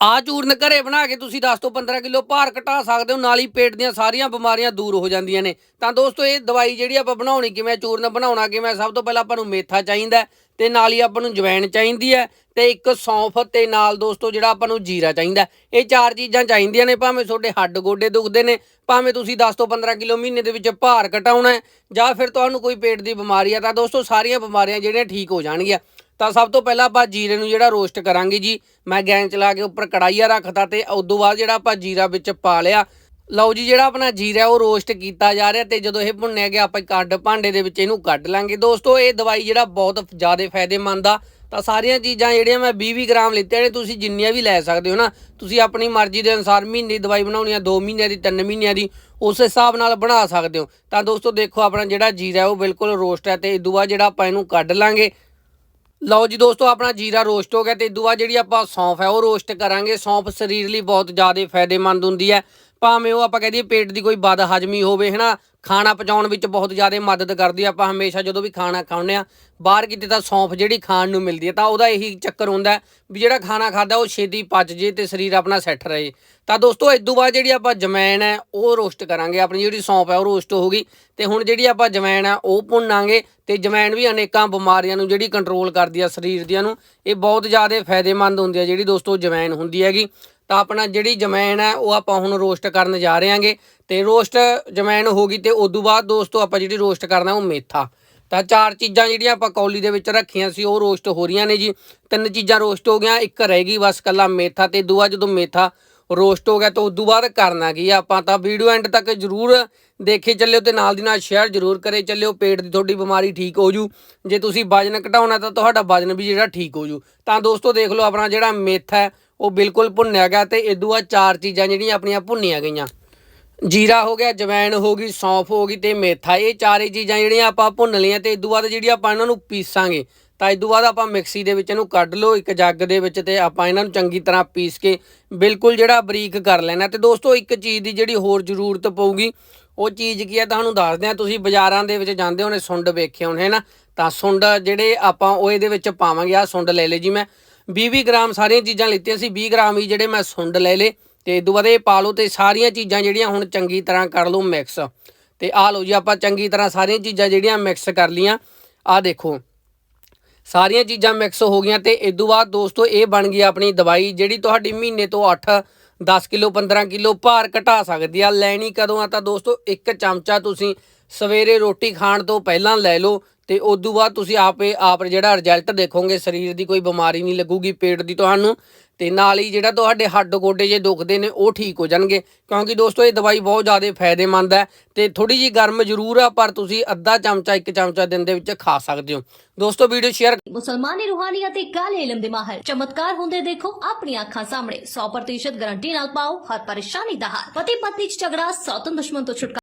ਆ ਚੂਰਨ ਘਰੇ ਬਣਾ ਕੇ ਤੁਸੀਂ 10 ਤੋਂ 15 ਕਿਲੋ ਭਾਰ ਘਟਾ ਸਕਦੇ ਹੋ, ਨਾਲ ਹੀ ਪੇਟ ਦੀਆਂ ਸਾਰੀਆਂ ਬਿਮਾਰੀਆਂ ਦੂਰ ਹੋ ਜਾਂਦੀਆਂ ਨੇ। ਤਾਂ ਦੋਸਤੋ, ਇਹ ਦਵਾਈ ਜਿਹੜੀ ਆਪਾਂ ਬਣਾਉਣੀ, ਕਿਵੇਂ ਚੂਰਨ ਬਣਾਉਣਾ, ਕਿਵੇਂ ਸਭ ਤੋਂ ਪਹਿਲਾਂ ਆਪਾਂ ਨੂੰ ਮੇਥਾ ਚਾਹੀਦਾ ਹੈ ਤੇ ਨਾਲ ਹੀ ਆਪਾਂ ਨੂੰ ਜਵੈਣ ਚਾਹੀਦੀ ਹੈ ਤੇ ਇੱਕ ਸੌਂਫ ਤੇ ਨਾਲ ਦੋਸਤੋ ਜਿਹੜਾ ਆਪਾਂ ਨੂੰ ਜੀਰਾ ਚਾਹੀਦਾ ਇਹ ਚਾਰ ਚੀਜ਼ਾਂ ਚਾਹੀਦੀਆਂ ਨੇ, ਭਾਵੇਂ ਤੁਹਾਡੇ ਹੱਡ ਗੋਡੇ ਦੁਖਦੇ ਨੇ, ਭਾਵੇਂ ਤੁਸੀਂ 10 ਤੋਂ 15 ਕਿਲੋ ਮਹੀਨੇ ਦੇ ਵਿੱਚ ਭਾਰ ਘਟਾਉਣਾ ਹੈ ਜਾਂ ਫਿਰ ਤੁਹਾਨੂੰ ਕੋਈ ਪੇਟ ਦੀ ਬਿਮਾਰੀ ਆ ਤਾਂ ਦੋਸਤੋ ਸਾਰੀਆਂ ਬਿਮਾਰੀਆਂ ਜਿਹੜੀਆਂ ਠੀਕ ਹੋ ਜਾਣਗੀਆਂ। ਤਾਂ ਸਭ ਤੋਂ ਪਹਿਲਾਂ ਆਪਾਂ ਜੀਰੇ ਨੂੰ ਜਿਹੜਾ ਰੋਸਟ ਕਰਾਂਗੇ ਜੀ, ਮੈਂ ਗੈਸ ਚਲਾ ਕੇ ਉੱਪਰ ਕੜਾਈਆ ਰੱਖਤਾ ਤੇ ਤੋਂ ਬਾਅਦ ਜਿਹੜਾ ਆਪਾਂ ਜੀਰਾ ਵਿੱਚ ਪਾ ਲਿਆ। ਲਓ ਜੀ, ਜਿਹੜਾ ਆਪਣਾ ਜੀਰਾ ਉਹ ਰੋਸਟ ਕੀਤਾ ਜਾ ਰਿਹਾ ਤੇ ਜਦੋਂ ਇਹ ਭੁੰਨਿਆ ਗਿਆ, ਆਪਾਂ ਕੱਢ ਭਾਂਡੇ ਦੇ ਵਿੱਚ ਇਹਨੂੰ ਕੱਢ ਲਾਂਗੇ। ਦੋਸਤੋ, ਇਹ ਦਵਾਈ ਜਿਹੜਾ ਬਹੁਤ ਜ਼ਿਆਦਾ ਫਾਇਦੇਮੰਦ ਆ। ਤਾਂ ਸਾਰੀਆਂ ਚੀਜ਼ਾਂ ਜਿਹੜੀਆਂ ਮੈਂ 20 20 ਗ੍ਰਾਮ ਲਿੱਤੀਆਂ ਨੇ, ਤੁਸੀਂ ਜਿੰਨੀਆਂ ਵੀ ਲੈ ਸਕਦੇ ਹੋ ਨਾ, ਤੁਸੀਂ ਆਪਣੀ ਮਰਜ਼ੀ ਦੇ ਅਨੁਸਾਰ ਮਹੀਨੇ ਦੀ ਦਵਾਈ ਬਣਾਉਣੀ ਆ 2 ਮਹੀਨਿਆਂ ਦੀ 3 ਮਹੀਨਿਆਂ ਦੀ, ਉਸ ਹਿਸਾਬ ਨਾਲ ਬਣਾ ਸਕਦੇ ਹੋ। ਤਾਂ ਦੋਸਤੋ, ਦੇਖੋ ਆਪਣਾ ਜਿਹੜਾ ਜੀਰਾ ਉਹ ਬਿਲਕੁਲ ਰੋਸਟ ਹੈ ਤੇ ਇਦੋਂ ਬਾਅਦ ਜਿਹੜਾ ਆਪਾਂ ਇਹਨੂੰ ਕੱਢ ਲਾਂਗੇ। ਲਓ ਜੀ ਦੋਸਤੋ, ਆਪਣਾ ਜੀਰਾ ਰੋਸਟ ਹੋ ਗਿਆ ਤੇ ਇਦੋਂ ਬਾਅਦ ਜਿਹੜੀ ਆਪਾਂ ਸੌਂਫ ਹੈ ਉਹ ਰੋਸਟ ਕਰਾਂਗੇ। ਸੌਂਫ ਸਰੀਰ ਲਈ ਬਹੁਤ ਜ਼ਿਆਦਾ ਫਾਇਦੇਮੰਦ ਹੁੰਦੀ ਹੈ। ਭਾਵੇਂ ਉਹ ਆਪਾਂ ਕਹਦੇ ਪੇਟ ਦੀ ਕੋਈ ਬਦ ਹਜਮੀ ਹੋਵੇ, ਹਨਾ, ਖਾਣਾ ਪਚਾਉਣ ਵਿੱਚ ਬਹੁਤ ਜ਼ਿਆਦਾ ਮਦਦ ਕਰਦੀ ਹੈ ਆਪਾਂ ਹਮੇਸ਼ਾ ਜਦੋਂ ਵੀ ਖਾਣਾ ਖਾਉਂਦੇ ਆ, ਬਾਹਰ ਕਿਤੇ ਤਾਂ ਸੌਂਫ ਜਿਹੜੀ ਖਾਣ ਨੂੰ ਮਿਲਦੀ ਹੈ ਤਾਂ ਉਹਦਾ ਇਹੀ ਚੱਕਰ ਹੁੰਦਾ ਵੀ ਜਿਹੜਾ ਖਾਣਾ ਖਾਦਾ, ਉਹ ਛੇਤੀ ਪਚ ਜੇ ਤੇ ਸਰੀਰ ਆਪਣਾ ਸੈੱਟ ਰਹੇ। ਤਾਂ ਦੋਸਤੋ ਇਦੋਂ ਬਾਅਦ ਜਿਹੜੀ ਆਪਾਂ ਜਮੈਣ ਹੈ, ਉਹ ਰੋਸਟ ਕਰਾਂਗੇ। ਆਪਣੀ ਜਿਹੜੀ ਸੌਂਫ ਹੈ, ਉਹ ਰੋਸਟ ਹੋ ਗਈ। ਤੇ ਹੁਣ ਜਿਹੜੀ ਆਪਾਂ ਜਮੈਣ ਹੈ, ਉਹ ਭੁੰਨਾਂਗੇ। ਤੇ ਜਮੈਣ ਵੀ ਅਨੇਕਾਂ ਬਿਮਾਰੀਆਂ ਨੂੰ ਜਿਹੜੀ ਕੰਟਰੋਲ ਕਰਦੀ ਆ, ਸਰੀਰ ਦੀਆਂ ਨੂੰ, ਇਹ ਬਹੁਤ ਜ਼ਿਆਦਾ ਫਾਇਦੇਮੰਦ ਹੁੰਦੀ ਹੈ ਜਿਹੜੀ ਦੋਸਤੋ ਜਮੈਣ ਹੁੰਦੀ ਹੈਗੀ ਤਾਂ ਆਪਣਾ ਜਿਹੜੀ ਜਮੈਣ ਹੈ, ਉਹ ਆਪਾਂ ਹੁਣ ਰੋਸਟ ਕਰਨ ਜਾ ਰਹੇ ਹਾਂਗੇ। ਤੇ ਰੋਸਟ ਜਮੈਨ ਹੋ ਗਈ ਤੇ ਤੋਂ ਬਾਅਦ ਦੋਸਤੋ ਆਪਾਂ ਜਿਹੜੀ ਰੋਸਟ ਕਰਨਾ, ਉਹ ਮੇਥਾ। ਤਾਂ ਚਾਰ ਚੀਜ਼ਾਂ ਜਿਹੜੀਆਂ ਆਪਾਂ ਕੌਲੀ ਦੇ ਵਿੱਚ ਰੱਖੀਆਂ ਸੀ, ਉਹ ਰੋਸਟ ਹੋ ਰਹੀਆਂ ਨੇ ਜੀ। ਤਿੰਨ ਚੀਜ਼ਾਂ ਰੋਸਟ ਹੋ ਗਈਆਂ, ਇੱਕ ਰਹਿ ਗਈ ਬਸ ਕੱਲਾ ਮੇਥਾ ਤੇ ਦੂਆ ਜਦੋਂ ਮੇਥਾ ਰੋਸਟ ਹੋ ਗਿਆ ਤਾਂ ਉਦੋਂ ਬਾਅਦ ਕਰਨਾ ਕੀ ਆਪਾਂ ਤਾਂ ਵੀਡੀਓ ਐਂਡ ਤੱਕ ਜਰੂਰ ਦੇਖੇ ਚੱਲਿਓ ਤੇ ਨਾਲ ਦੀ ਨਾਲ ਸ਼ੇਅਰ ਜਰੂਰ ਕਰੇ ਚੱਲਿਓ, ਪੇਟ ਦੀ ਤੁਹਾਡੀ ਬਿਮਾਰੀ ਠੀਕ ਹੋ ਜੂ। ਜੇ ਤੁਸੀਂ ਵਜਨ ਘਟਾਉਣਾ ਤਾਂ ਤੁਹਾਡਾ ਵਜਨ ਵੀ ਜਿਹੜਾ ਠੀਕ ਹੋ ਜੂ। ਤਾਂ ਦੋਸਤੋ ਦੇਖ ਲਓ ਆਪਣਾ ਜਿਹੜਾ ਮੇਥਾ ਹੈ, ਉਹ ਬਿਲਕੁਲ ਭੁੰਨਿਆ ਗਿਆ ਤੇ ਇਦੋਂ ਬਾਅਦ ਚਾਰ ਚੀਜ਼ਾਂ ਜਿਹੜੀਆਂ ਆਪਣੀਆਂ ਭੁੰਨੀਆਂ ਗਈਆਂ। ਜੀਰਾ ਹੋ ਗਿਆ, ਜਵੈਣ ਹੋ ਗਈ, ਸੌਂਫ ਹੋ ਗਈ ਤੇ ਮੇਥਾ। ਇਹ ਚਾਰੇ ਚੀਜ਼ਾਂ ਜਿਹੜੀਆਂ ਆਪਾਂ ਭੁੰਨ ਲਈਆਂ ਤੇ ਇਦੋਂ ਬਾਅਦ ਜਿਹੜੀ ਆਪਾਂ ਇਹਨਾਂ ਨੂੰ ਪੀਸਾਂਗੇ ਤਾਂ ਇਦੋਂ ਬਾਅਦ ਆਪਾਂ ਮਿਕਸੀ ਦੇ ਵਿੱਚ ਇਹਨੂੰ ਕੱਢ ਲਓ, ਇੱਕ ਜੱਗ ਦੇ ਵਿੱਚ ਤੇ ਆਪਾਂ ਇਹਨਾਂ ਨੂੰ ਚੰਗੀ ਤਰ੍ਹਾਂ ਪੀਸ ਕੇ ਬਿਲਕੁਲ ਜਿਹੜਾ ਬਰੀਕ ਕਰ ਲੈਣਾ। ਤੇ ਦੋਸਤੋ, ਇੱਕ ਚੀਜ਼ ਦੀ ਜਿਹੜੀ ਹੋਰ ਜ਼ਰੂਰਤ ਪਊਗੀ, ਉਹ ਚੀਜ਼ ਕੀ ਹੈ, ਤੁਹਾਨੂੰ ਦੱਸਦੇ ਆ ਤੁਸੀਂ ਬਾਜ਼ਾਰਾਂ ਦੇ ਵਿੱਚ ਜਾਂਦੇ ਹੋਣੇ, ਸੁੰਡ ਵੇਖੇ ਹੋਣੇ, ਹੈ ਨਾ? ਤਾਂ ਸੁੰਡ ਜਿਹੜੇ ਆਪਾਂ ਉਹ ਇਹਦੇ ਵਿੱਚ ਪਾਵਾਂਗੇ। ਆ ਸੁੰਡ ਲੈ ਲਏ ਜੀ ਮੈਂ। 20-20 ਗ੍ਰਾਮ ਸਾਰੀਆਂ ਚੀਜ਼ਾਂ ਲਿੱਤੀਆਂ ਸੀ। 20 ਗ੍ਰਾਮ ਹੀ ਜਿਹੜੇ ਮੈਂ ਸੁੰਡ ਲੈ ਲਏ। ਤੇ ਇਦੋਂ ਬਾਅਦ ਇਹ ਪਾ ਲਓ ਤੇ ਸਾਰੀਆਂ ਚੀਜ਼ਾਂ ਜਿਹੜੀਆਂ ਹੁਣ ਚੰਗੀ ਤਰ੍ਹਾਂ ਕਰ ਲਓ ਮਿਕਸ। ਤੇ ਆ ਲਓ ਜੀ, ਆਪਾਂ ਚੰਗੀ ਤਰ੍ਹਾਂ ਸਾਰੀਆਂ ਚੀਜ਼ਾਂ ਜਿਹੜੀਆਂ ਮਿਕਸ ਕਰ ਲੀਆਂ ਆਹ ਦੇਖੋ। ਸਾਰੀਆਂ ਚੀਜ਼ਾਂ ਮਿਕਸ ਹੋ ਗਈਆਂ ਤੇ ਤੋਂ ਬਾਅਦ ਦੋਸਤੋ ਇਹ ਬਣ ਗਈ ਆਪਣੀ ਦਵਾਈ ਜਿਹੜੀ ਤੁਹਾਡੀ ਮਹੀਨੇ ਤੋਂ 8 10 ਕਿਲੋ 15 ਕਿਲੋ ਭਾਰ ਘਟਾ ਸਕਦੀ ਆ। ਲੈਣੀ ਕਦੋਂ ਆ ਤਾਂ ਦੋਸਤੋ ਇੱਕ ਚਮਚਾ ਤੁਸੀਂ ਸਵੇਰੇ ਰੋਟੀ ਖਾਣ ਤੋਂ ਪਹਿਲਾਂ ਲੈ ਲਓ ਤੇ ਉਦੋਂ ਬਾਅਦ ਤੁਸੀਂ ਆਪੇ, ਆਪ ਜਿਹੜਾ ਰਿਜ਼ਲਟ ਦੇਖੋਗੇ, ਸਰੀਰ ਦੀ ਕੋਈ ਬਿਮਾਰੀ ਨਹੀਂ ਲੱਗੂਗੀ, ਪੇਟ ਦੀ ਤੁਹਾਨੂੰ ਤੇ ਨਾਲ ਹੀ ਜਿਹੜਾ ਤੁਹਾਡੇ ਹੱਡ ਗੋਡੇ ਜੇ ਦੁਖਦੇ ਨੇ, ਉਹ ਠੀਕ ਹੋ ਜਾਣਗੇ। ਕਿਉਂਕਿ ਦੋਸਤੋ, ਇਹ ਦਵਾਈ ਬਹੁਤ ਜ਼ਿਆਦਾ ਫਾਇਦੇਮੰਦ ਹੈ ਤੇ ਥੋੜੀ ਜੀ ਗਰਮ ਜ਼ਰੂਰ ਆ, ਪਰ ਤੁਸੀਂ ਅੱਧਾ ਚਮਚਾ, ਇੱਕ ਚਮਚਾ ਦਿਨ ਦੇ ਵਿੱਚ ਖਾ ਸਕਦੇ ਹੋ। ਦੋਸਤੋ, ਵੀਡੀਓ ਸ਼ੇਅਰ ਮੁਸਲਮਾਨੀ ਰੂਹਾਨੀਅਤ ਤੇ ਕਾਲੇ ਇਲਮ ਦੇ ਮਾਹਰ ਚਮਤਕਾਰ ਹੁੰਦੇ ਦੇਖੋ ਆਪਣੀਆਂ ਅੱਖਾਂ ਸਾਹਮਣੇ। 100% ਗਾਰੰਟੀ ਨਾਲ ਪਾਓ, ਹਰ ਪਰੇਸ਼ਾਨੀ ਦਾ ਹੱਲ। ਪਤੀ ਪਤਨੀ ਚ ਝਗੜਾ ਸੌਤਨ ਦੁਸ਼ਮਣ ਤੋਂ ਛੁਟਕਾਰਾ